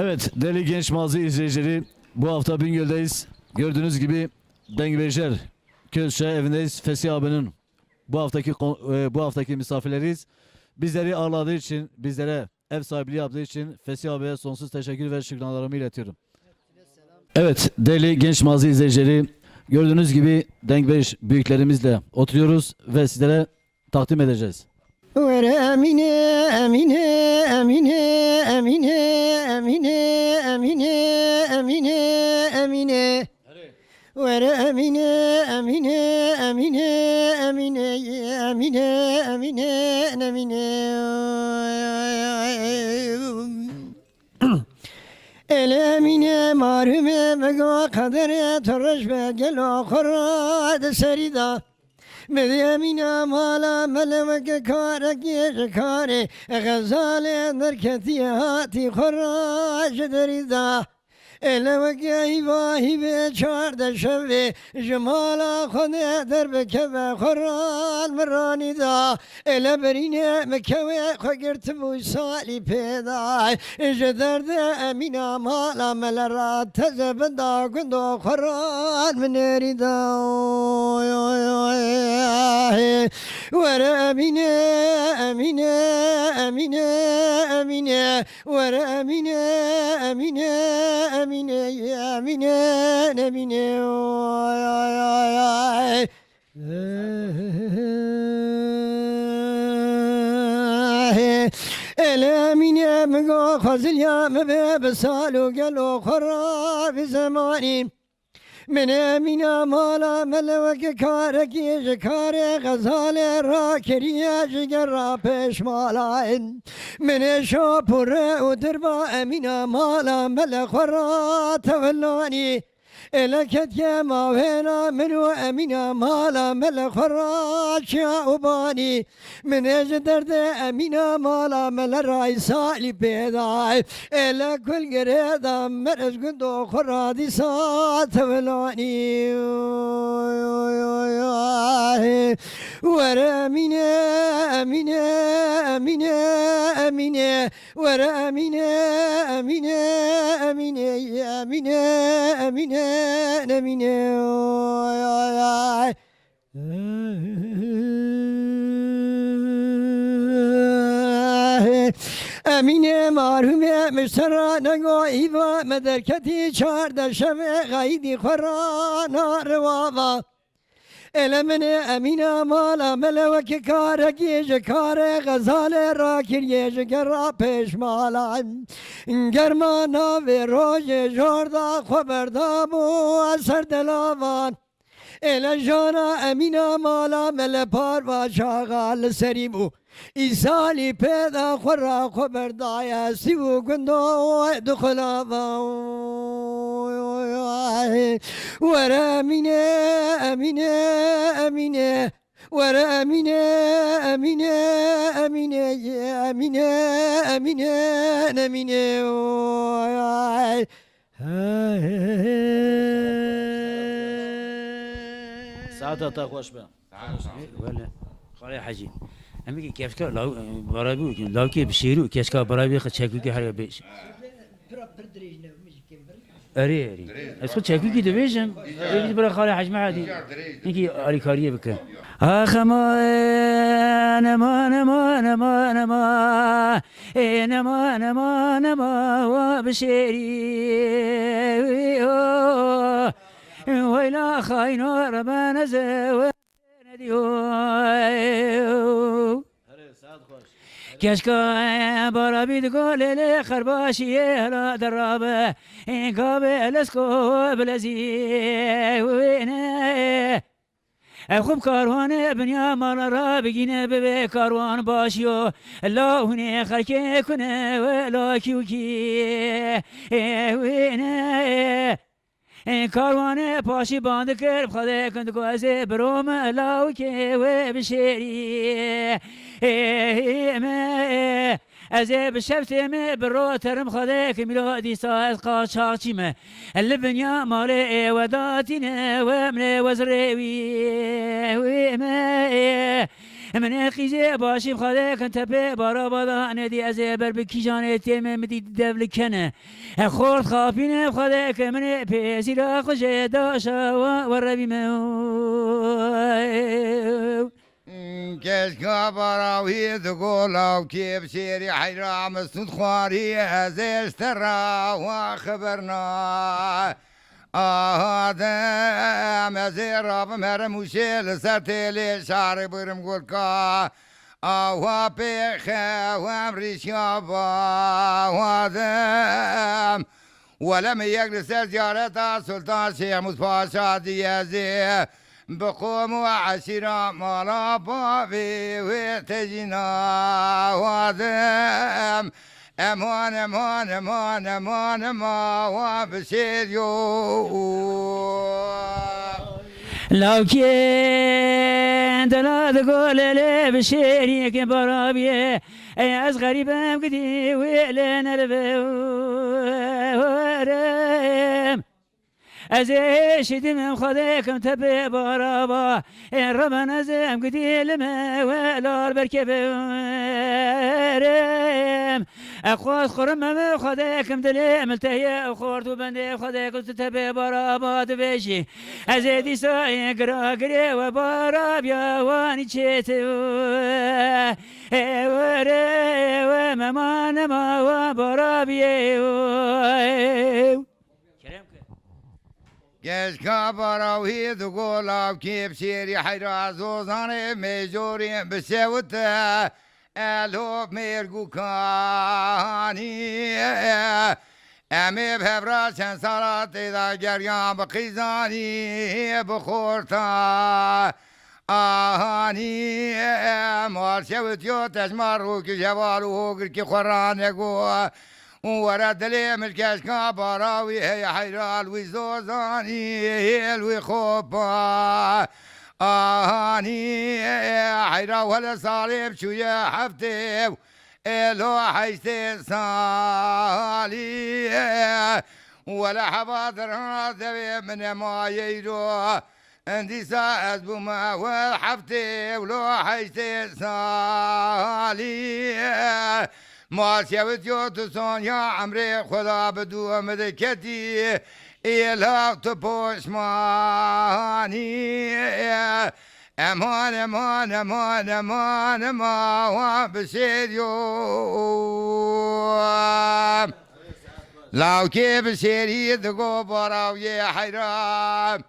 Evet değerli genç mazi izleyicileri bu hafta Bingöl'deyiz. Gördüğünüz gibi Dengbejer Közşe evindeyiz. Fesih abinin bu haftaki e, bu haftaki misafirleriyiz. Bizleri ağırladığı için, bizlere ev sahipliği yaptığı için Fesih abiye sonsuz teşekkür ve şükranlarımı iletiyorum. Evet değerli genç mazi izleyicileri gördüğünüz gibi Dengbeş büyüklerimizle oturuyoruz ve sizlere takdim edeceğiz. Emine, Emine, Emine, Emine, Emine, Emine, Emine, Emine. Vere Emine, Emine, Emine, Emine, Emine, Emine, Emine. El emine marume mega kadere torreş ve gel okura serida. Medemina mala melevek kare gece kare Gazale nerketi hati khoraj derida Elevek hiva hive çar da şevve Jemala khone derbe keve khoral merani da Ele berine mekeve khagert bu sali peda Jederde emina mala melera tezebda gundo khoral menerida Oy oy oy Vere emine emine emine emine Vere emine emine emine emine emine Oy oy oy oy من من مالا ملوک کار کی کار غزال را جگر را پیش مالا من شاپور و دربا امین مالا ملک را تولانی. الکت که ما وینا منو امین مالا ملک را شاوبانی من اج درد امین مالا مل رای سالی پیدا الا کل گریدا مرز گندو خرادی سات ولانی ور امینه امینه امینه امینه ور امینه امینه امینه امینه امینه امینه امین مرحوم نگو نگاهی و مدرکتی چار در شب غیدی خورا ناروا ele mene emina mala meleveke kare giyece kare gazale rakir yece gera peşmala germana ve roje jorda haberda bu eser delavan. Ele jana emina mala mele parva şagal seri bu. İsali peda khura khoberdaya sivu gundo dukhulava ورا منا أمنا أمنا ورا أمنا أمنا أمنا أمنا أمنا أمنا ساعتها تاخوش بقى؟ ولا. خلي حجي أمي كيف كا لو برابي لو كي بشيرو كيف برابي خد كي حاجة بيش اري اري اسكو تشاكي كي دويجم اري برا خالي حجم عادي نكي اري كاريه بك اخ ما أنا ما أنا ما أنا ما أنا ما أنا ما أنا ما أنا ما وبشيري ويلا خاين ربنا زوال کشکا بارا بید گل خرباشی هلا درابه این کابه لسکو بلزی. وینه. خوب کاروان بنیا مالا را بگینه ببه کاروان باشی و لاونه خرکه کنه و لاکیو کی وینه. کاروان پاشی باند کرد خدا کند گوزه بروم لاو که و بشیری. از بشفتم برو ترم خدا که میلادی ساعت قاچاقچی مه اللبنیا مال وداتینه و من وزروی. و من خیزه باشیم خدا کن تپه بارا بادا ندی از بر بکی جانه تیم مدی دبل کنه خورد خاپینه خدا که من پیسی را خوش داشا و ربی مو کشکا براوی دگولاو کیب شیری حیرام سود خواری از اشترا و خبرنا آدم از راب مر موشل سر تیلی شاری برم گل کا آوا پیخه و امریشا با آدم ولم يجلس زيارة سلطان شيخ مصطفى ديازي بقوم وعشيرة مالا بابي وتجينا وادم امان امان امان امان اما وبشير لو كنت لا تقول لي بشيري كي برابيه اي از غريبم قدي ويلين از شدیم خدا کم تپه بارا با ربنا از و لار ولار برکبم اخوات خورم ام خدا کم دلی ملتهی خورد و بنده خدا کم تپه بارا با تو بشی. از دیسای گرا گری و بارا بیا وانی تو. وره و ممان ما و بارا بیا دو گلاب کیب شیری حیرا زوزان میجوری بسیوت الو میرگو کانی امی بهبرا چند سالات دا گریان بقیزانی بخورتا آهانی مال شوت یو تشمار رو که جوال و گر که قرآن گو ورا دليم الكاش كابراوي حيرا حيرال هي الوخوبا آهاني يا حيرا ولا صارب شو يا حفتي؟ إلو حيشتين صالي ولا حباضر راتب من ما يجرو. عندي ساعد بما والحفتي ولو حيشتين صالي معاسيوت سان یا عمري خدا بدو مدكتي إله پوش مانی أمان أمان أمان أمان ما هو بسير يوم لو كيف بسير يدقو براو يا حيرام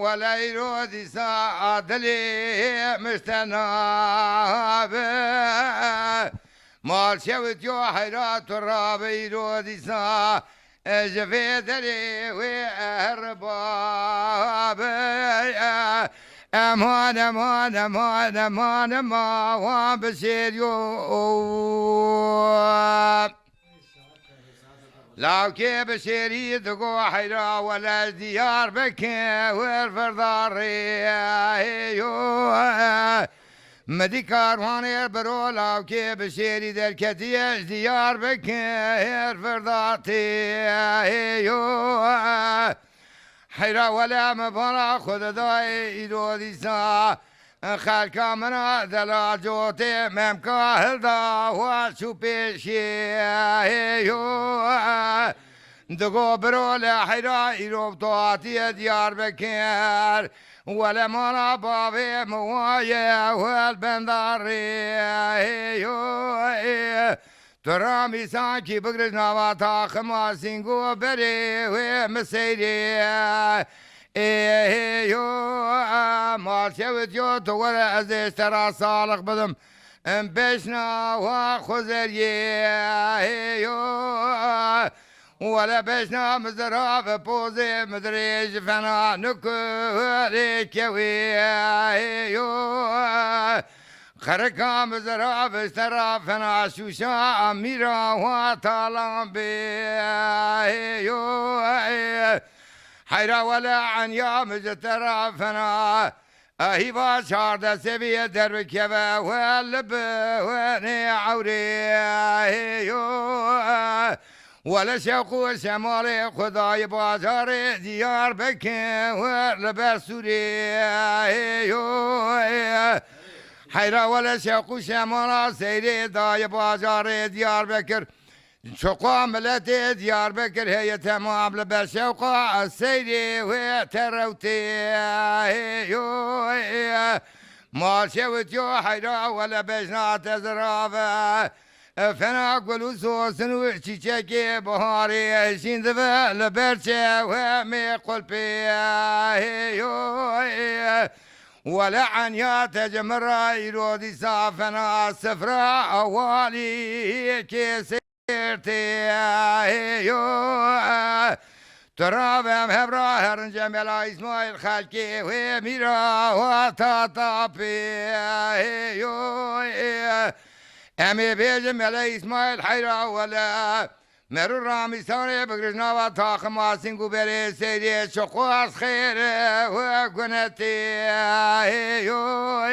ولا يرود ساعة لي مستنابة. مال شوت يو حيرات الرابي دودي سا جفيت لي وهرباب أمان أمان أمان أمان ما وان بسير يو لو كي سيري دقو حيرا ولا ديار بكي والفرداري مدی کاروانه برو لاو که به شیری در کتیش دیار هر فرداتی ایو حیرا ولا بالا خود دای ایدو دیسا. خلقا منا دلا جوتی ممکا هلدا و شو پیشی دقو برو لحيرا ايروب طواتي ديار بكير ولا مانا بابي موايا والبنداري ترامي سانكي بقرز نواتا خماسينغو بري ومسيري ايه ما شوت جو تور از اشترا صالح بدم ام بشنا وخزر ولا ولا باش مزرعة في بوزي مدريش فانا نكوري كوي خرقا مزرع في سرافنا شوشا أميرا أميرة وطالبي حيرا ولا عن يا مزرع فانا أهي باشار ده سبيه درب كبا ولب وني عوري ولا شوق شمال خداي بازار ديار بكي واللب سوري Hayra vele şevku şemana seyri dayı bazarı Diyarbakır Çoka milleti Diyarbakır heyete muamle ber şevka seyri ve terevti ما شوت يو حيرا ولا بجنات فانا أقول وحشي شاكي بهاري سينذف لبرشا وامي قل بيا آه، آه. ولا عن يا تجمر يرودي صافنا السفرة أوالي كي سيرتي آه، ترابم هبرا هرن جمال إسماعيل خالكي وميرا وتطابي و تا تا پی یو امی بیجم ملا اسماعیل حیرا ولا مرو رامی سانه بگرشنا و تاخ ماسینگو بری سیدی شقو از خیر و گنتی یو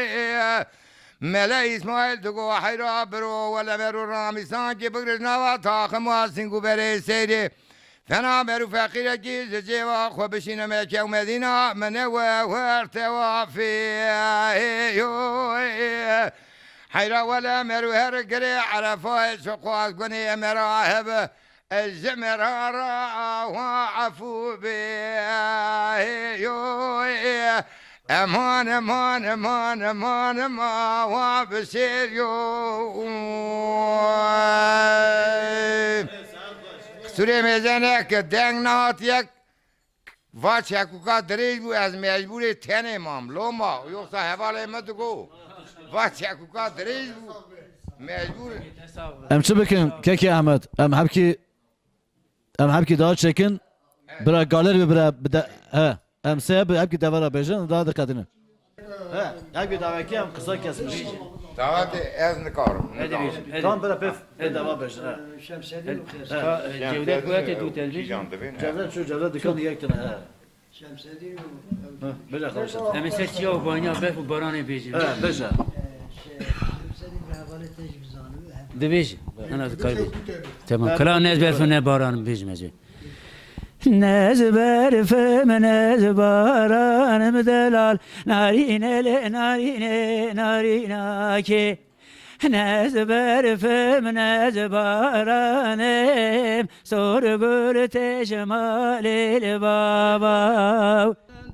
ملا اسماعیل دگو حیرا برو ولا مرو رامی سان که بگرشنا و تاخ ماسینگو بری سیدی فنا برو فقير جيز جوا خو بشينا مكة ومدينة من ورت وافي حيرا ولا مروهر قري عرفوه سقوات قني مراهب الزمرار وعفو بيه أمان أمان أمان أمان ما وابسير يوم. سوري ميزانك دنگ نهات يك. واچ يكوكا دريج بو از مجبور تن امام لوما يوصا حوال احمد کو چکوکا دریج بود مجبور Em çi bikin keki Ahmet? Em hepki em hepki daha çekin. Bira galer ve bira bide he. Em seye bir hepki devara bejin daha dikkatini. He. Hepki davaki em kısa kesmiş. davet ez nikarım هذا بيجي هذا Tam bira pef e dava bejin. he. Şemseddin جودات قوات دو تلفزيون Cevdet şu cevdet dükkanı yektin he. Şemseddin He, Böyle kalmışlar. اما ست يوم بانيا بف وبراني بيجي He, beje. Şemseddin bir havalet tecvizanı. دبيجي انا ذكرت تمام كلا الناس بيعرفوا باران بيجي مزي نزبر فم نزباران مدلال نارين نارين نارين كي نزبر فم نزباران سور قلت جمال البابا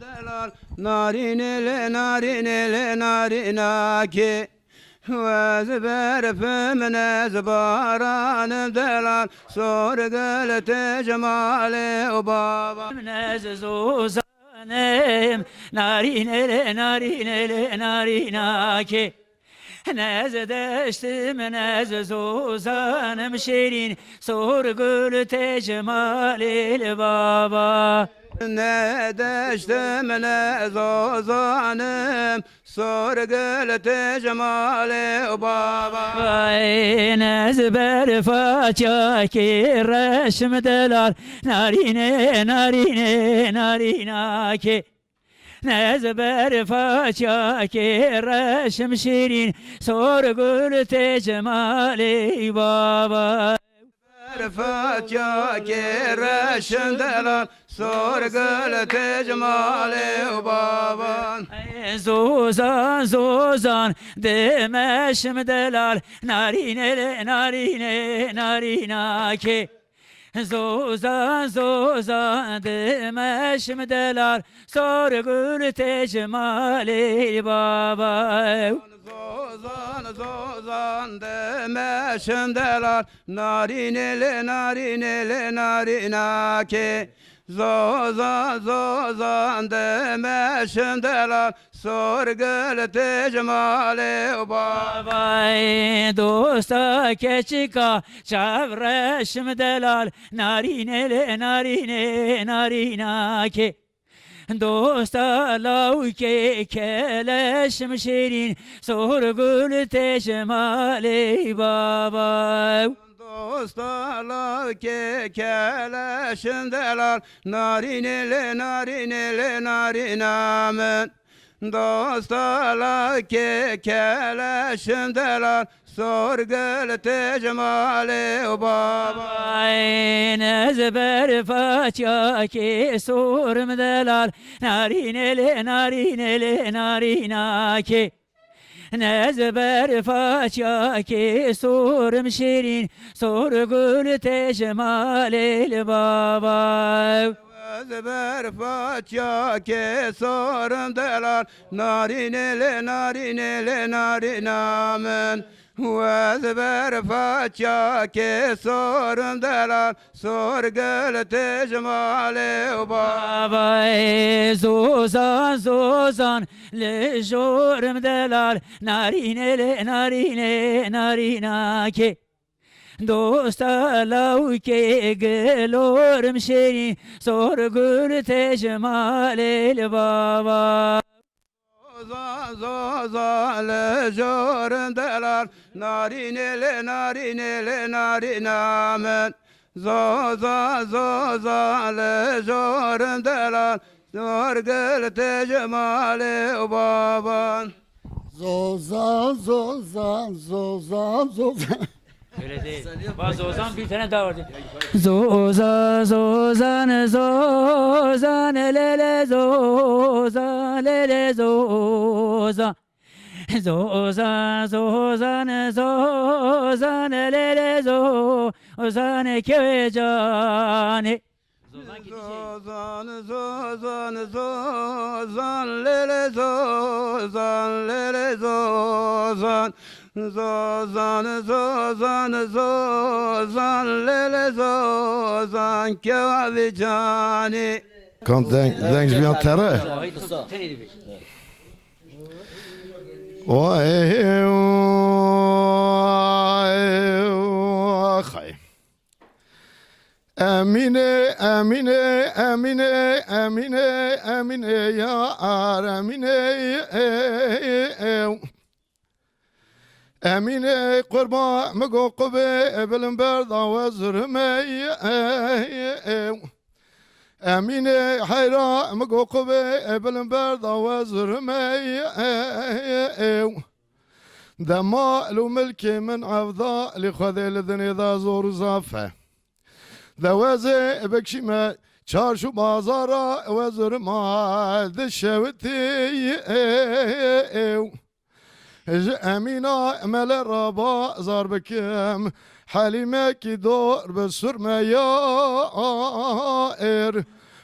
delal narinele narinele narinaki Vezber fümne zbaranım delal Sorgül tecmale o baba نزوزانم نارینه نارینه نارینا که نزدشتم نزوزانم شیرین سرگل تجمال البابا ne deştim ne zozanım Sorgül tecmale o baba. Vay nezber faça ki reşm delal narine narine narina ki Nezber faça ki reşm şirin sorgul tecmali baba Rıfat ya kereşin delal Sorgül tecmale o baban. Zozan zozan demeşim delal narine Zozan zozan demeşim delal sorgul tecmali baba. Zozan zozan demeşin delal Narinele narinele narinake Zozan zozan demeşin delal Sorgül tecmale o baba Vay dosta keçika çavreşim delal narine narine narina ki. Dosta lauke keleşim şirin sorgul teşmali baba Dostalar kekeleşindeler. Narin ele narin ele narin amen. Dostalar kekeleşindeler. Sorgül tecmali baba Nez ber faça ki sorumdeler Narin ele narin ele narin aki. Nezber façaki sorum şirin Sorgul tecmal el baba. Ezber fatya ke sorun delal Narin ele narin ele narin amen. Vez ber faça ke sorun delal Sor gül tecmale Babay zozan zozan Le jorum delal Narine le narine narina ke Dosta lauke gülorm şeri Sor gül tecmale baba Zozan zozan le jorun delar narinele narinele narinamen Zozan zozan le jorun delar sorgul tecmale baban. Zozan zozan zozan zozan Öyle değil. Bazı Ozan bir tane daha vardı. Zoza zozan zozan lele zoza lele zoza. Zozan zozan zozan lele zozan kevecane. Zozan zozan zozan lele zozan lele zozan Zozan zozan zozan lele zozan kevavi cani. Kan vi han terre? Emine, Emine, Emine, Emine, Emine, ya ar, Emine, Emine kurba mego kube bilim berda vezrime Emine hayra mego kube bilim berda vezrime دماء ملكي من عفضاء لخذي لذني ذا زور زافه دوازه بکشیمه چارشو بازارا وزر ما دشوتی اج جأمينا أمل الربا زار بكم حليمة كي دور بالسرمة يائر.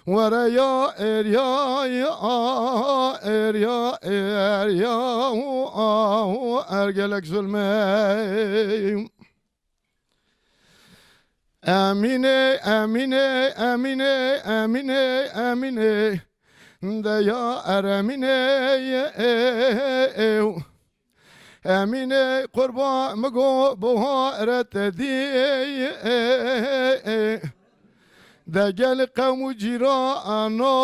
ورا يائر يا يا إير يا أرجلك سلمي أمينة أمينة أمينة أمينة أمينة. ده يا أرمينة يا آمين قربا مگو بهارت دی دجل قوم جيرانو.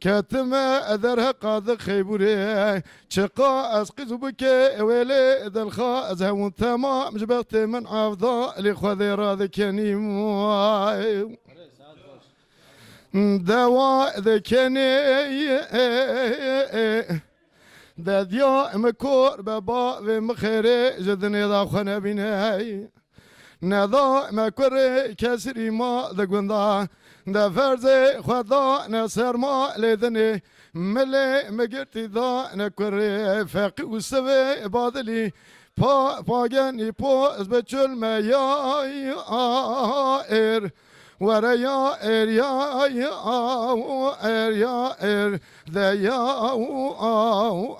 كاتم أذرها قاذ خيبوري. شقا أسقز بك ويلي ذا الخاز هم تمام جبغت من عفضة لخذيرا ذكني كاني مواي دواء ذا كاني ذا ديا مكور بابا ومخيري جدني ذا خنا بناي نذا مكوري كسري ما ذا قندا ده فرز خدا نصر ما لدني ملي مقرتي ذا نكري فقي وسوي بادلي پا پاگنی پا از بچل ما یا ار ورا یا ار یا ار یا ار ذا یا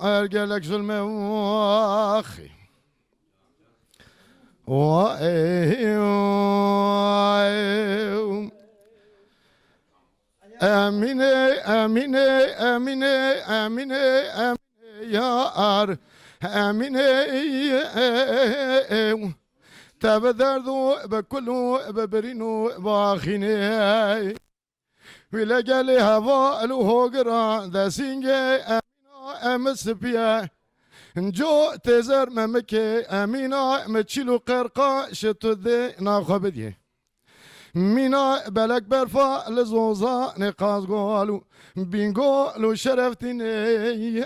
ار گلک ظلم واخی وای Emine, Emine, Emine, Emine, Emine, yar, Emine, تبدردو بكلو ببرينو باخيني ولا قال هوا لو هوغرا ذا سينجي امينا امس بيا نجو تزر ممكي امينا متشيلو قرقا شتو ذي ناخو بديه مینا بلک برفا لزوزا نقاز گوالو بینگولو شرفتینی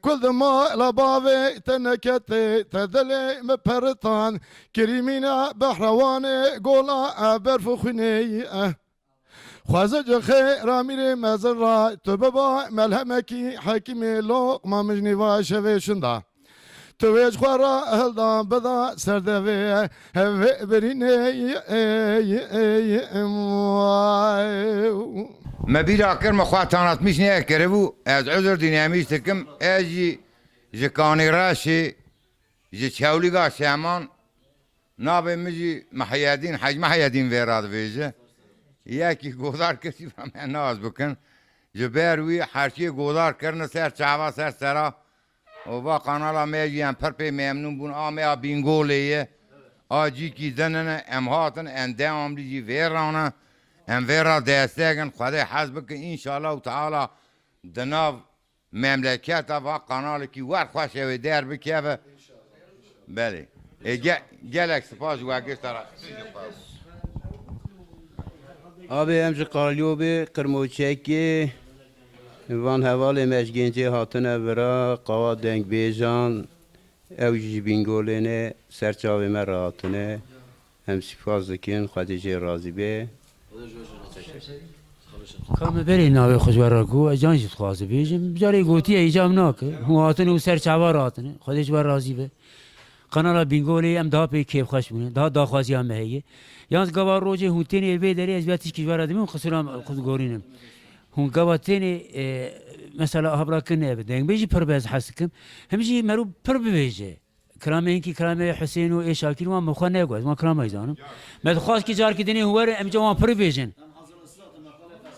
كل ما لبابي تنكت تدلي مبرطان كريمينا بحرواني قولا برفخني خوازه جو خیر امیر مزر را تو ببا ملهمکی حکیم لقما مجنی و شویشنده تو ویج خورا هلدان بدا سردوی هوی برینه Me bila kir me xwa tanatmiş neye kerevû ez özür dinlemiş dikim ez jî ji kanîraşê ji çewlîga şeman navê min jî meheyedîn hej meheyedîn vê radibêje yekî godar kesî me naz bikin. Ji ber wî herçiyê godar kirine ser çava ser sera. Ova kanala me jî em pir pê memnûn bûn ameya bîngolê ye. Acî kî denene ام ویرا دستگن خدا حزب که انشالله و تعالی دناو مملکت و قنال کی ور خوش و در بکیه بله گلک سپاس واگش تر آبی امج قالیو به کرموچکی وان حوال مشگنجی هاتن ورا قوا دنگ بیجان او جبینگولینه سرچاوی مراتنه هم سپاس دکن خدیجه راضی به کام بری ناوی خوشوار کو اجان جیت خواسته بیجم بجاری گوتی ایجام ناکه هو هاتن و سر چاوا راتنه خودش بر راضی به قنالا بینگولی ام دا پی کیف خوش بونه دا دا خوازی هم هیه یانس گوا روجه هون تینی البی داری از بیاتیش کشور آدمی خسرام خود گورینم هون گوا تینی مثلا هبرا کنه به دنگ بیجی پر باز حسکم همجی مرو پر بیجه کرامه اینکی کرامه حسین و ای شاکر و مخوا نگوز ما کرامه ایزانم مد خواست کی جار کی دنی هوار ام جوان پر بیجن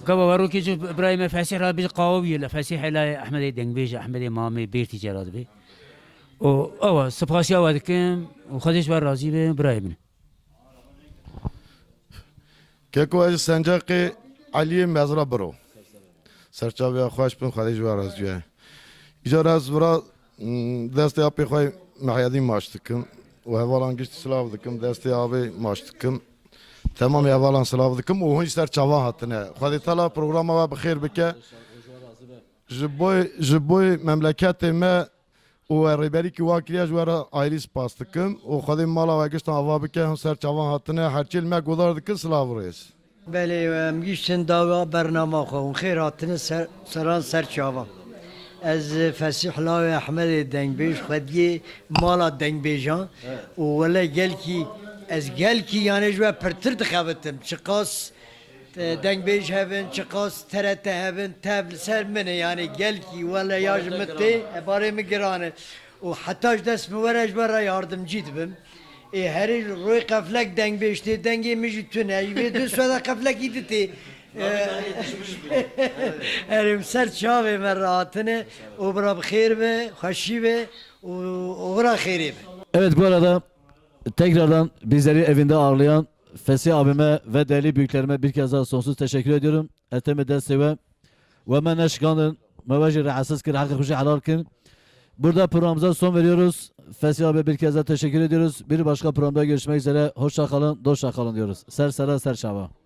قبل وروكي جو ابراهيم فاسح رابي قاوي لا فاسح لا احمد دنبيج احمد مامي بيرتي جراد بي او او سباسيا ودكم وخدش بر راضي بي ابراهيم که از سنجاق علی مزرا برو سرچاوی خوش بن خواهی جوار از جوه ایجا از برا دستی آبی خواهی محیدی ماش دکم و هوالان گشت سلاف دکم دستی آبی ماش دکم تمام هوالان سلاف دکم و هنج سرچاوا هاتنه خواهی تلا پروگرام و بخیر بکه جبوی جبوی مملکت ما و ریبری کی واکریا جوار آیریس پاس دکم و خواهی مالا و گشت آوا بکه هم سرچاوا هاتنه هرچی ما گودار دکن سلاف ریس بله میشتن داوا برنامه خو خیر هاتن سر سران سر چاوا از فسیح لاوی احمد دنگبیش خودی مالا دنگبیجان و ولی گل کی از گل کی یعنی جو پرتر دخوتم چقاس دنگبیج هبن چقاس ترت هبن تبل سر منه یعنی گل کی ولی یاج متی باره مگرانه و حتاش دست مورج برا yardımcı bim. E her roy kaflak deng beşti dengi mişi tüne ve dü söda kaflak iditi. Erim ser çave mer rahatine o bra bxir ve haşi ve o bra khiri be. Evet bu arada tekrardan bizleri evinde ağırlayan Fesih abime ve değerli büyüklerime bir kez daha sonsuz teşekkür ediyorum. Eteme desteğe ve men eşkanın mevajir rahatsız kır hakkı kuşu halal. Burada programımıza son veriyoruz. Fesih abi bir kez daha teşekkür ediyoruz. Bir başka programda görüşmek üzere. Hoşça kalın, dostça kalın diyoruz. Ser sera ser şava.